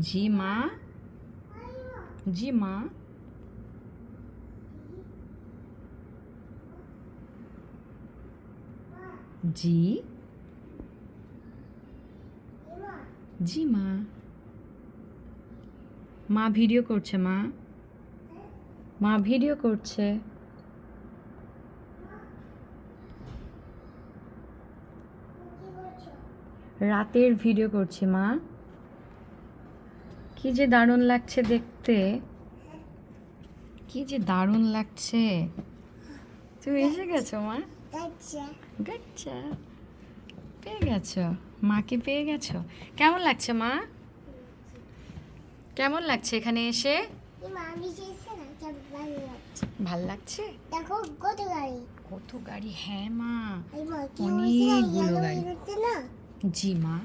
জি মা। জি মা। জি। জি মা। মা ভিডিও করছে মা। মা ভিডিও করছে। রাতের ভিডিও করছি মা। কি যে দারুণ লাগছে দেখতে। কি যে দারুণ লাগছে। তুমি এসে গেছো মা? গচ্ছা পেয়ে গেছো? মাকে পেয়ে গেছো? কেমন লাগছে মা? কেমন লাগছে এখানে এসে? ভালো লাগছে? দেখো কত গাড়ি। কত গাড়ি হ্যাঁ মা। অনেকগুলো গাড়ি। জি মা।